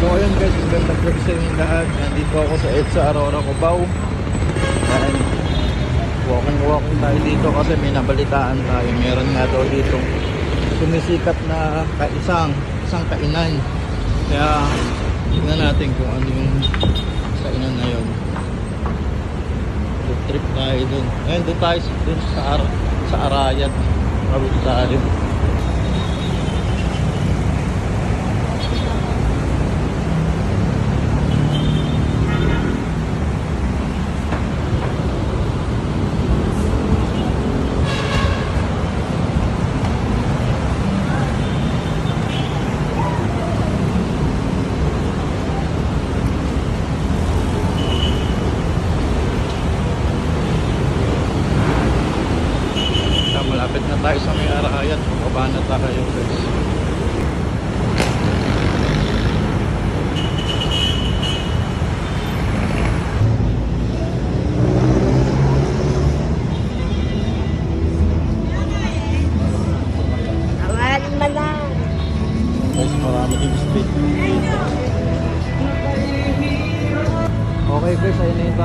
So ayun guys, magandang gabi sa inyo lahat. Nandito ako sa EDSA Aurora Cubao. And walking walking tayo dito kasi may nabalitaan tayo. Meron nga daw dito sumisikat na kaisang isang kainan. Kaya tingnan natin kung ano yung kainan na yun. Trip tayo dun. Ayun, doon tayo dun sa, Ar sa Arayat. Kabit tayo. Na tayo sa may Arayat. Baba na tayo guys.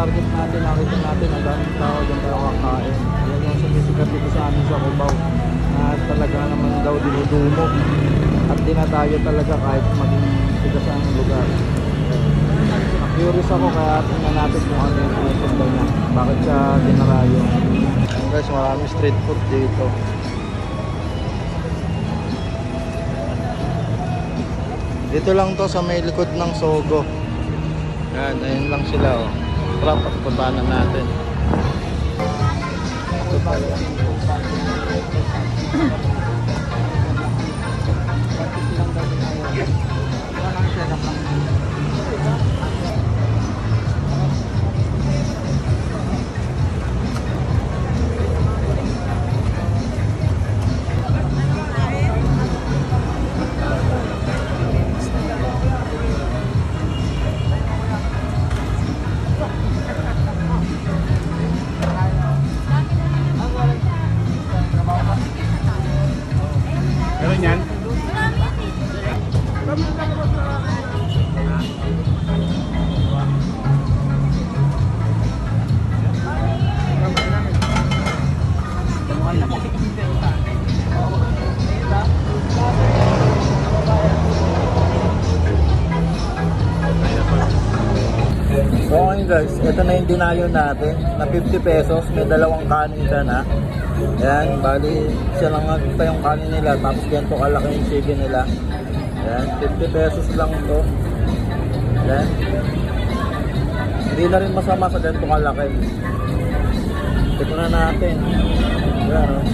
Target natin. Nakita natin ang daming tao dyan tayo kakain. Yan yung sumisikat dito sa amin sa Cubao. Na talaga naman daw dinudumog. At dinadayo talaga kahit maging tigas ang lugar. Curious ako kaya tingnan natin kung ano yung tinitinda niya. Bakit siya dinarayo. Ayun guys, marami street food dito. Dito lang to sa may likod ng Sogo. Yan, ayun lang sila oh. Tara, pagpuntahan na natin. Ito pala. Meron yan? So okay guys, ito na yung dinayo natin na 50 pesos, may dalawang kanin siya na. Yan, bali siya lang nga pa yung kanin nila, tapos ganito kalaki yung chicken nila. Yan, 50 pesos lang to. Yan. Hindi na rin masama sa ganito kalaki. Tignan natin. Yan, oh.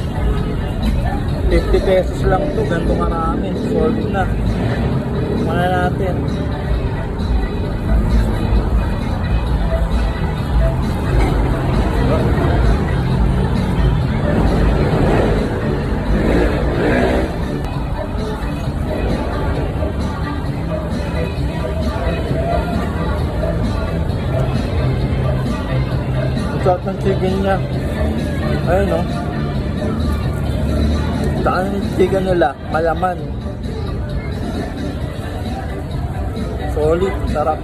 50 pesos lang to, ganito karami. Solid na. Tignan natin. Sarap ng chicken niya. Ayun o. Saan yung chicken nila? Malaman. Solid. Sarap.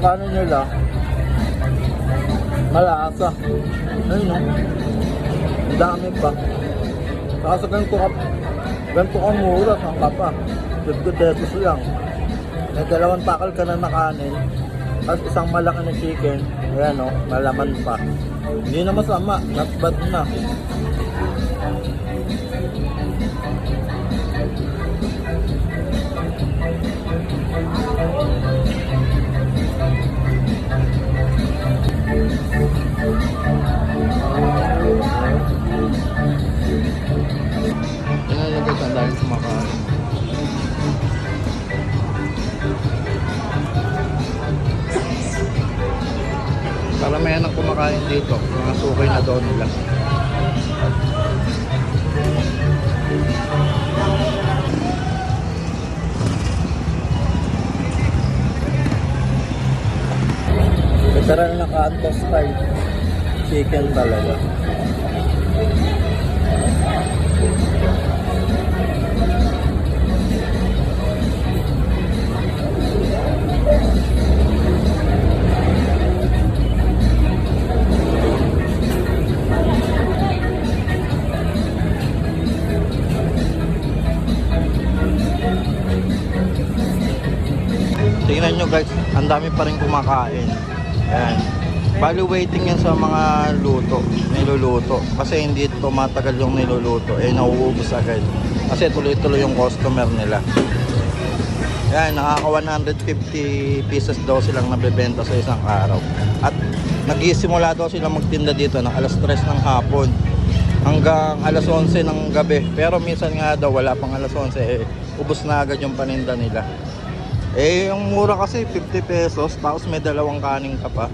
Yung kanin nila, malasa. Ayun o. Ang dami pa. Saka sa ganito ka, ganito ka mura, saan ka pa? 50 pesos lang. May dalawang takal ka na kanin. Tapos isang malaki na chicken. Ayan o, malaman pa. Hindi na masama, not bad na. karamihan ang kumakain dito. Mga sukay na doon nila. Literal na kanto style. Chicken talaga. Tingnan nyo guys, ang dami pa rin kumakain. Ayan. Bali waiting yan sa mga luto, niluluto. Kasi hindi tumatagal yung niluluto, eh nauubos agad. Kasi tuloy-tuloy yung customer nila. Ayan, nakaka 150 pieces daw silang nabebenta sa isang araw. At nagsisimula daw sila magtinda dito ng alas 3 ng hapon hanggang alas 11 ng gabi. Pero minsan nga daw wala pang alas 11, eh, ubos na agad yung paninda nila. Eh, yung mura kasi 50 pesos, tapos may dalawang kaning ka pa.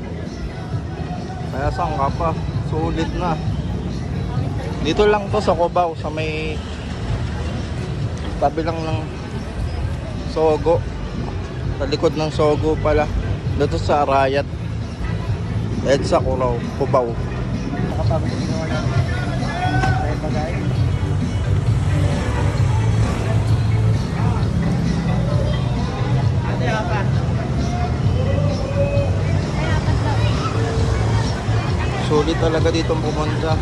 Kaya saan ka pa? Sulit na. Dito lang to sa Cubao, sa may tabi lang ng Sogo. Sa likod ng Sogo pala. Dito sa Arayat. EDSA Cubao. Cubao. Nakapagod din naman natin. Kaya bagay. Sulit talaga dito pumunta.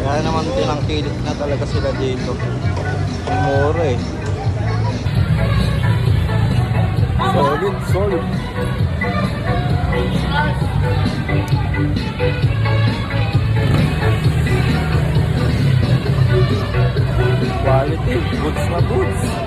Kaya naman tinangkilik na talaga sila dito. Mura eh. Solid, solid. Quality, goods na goods.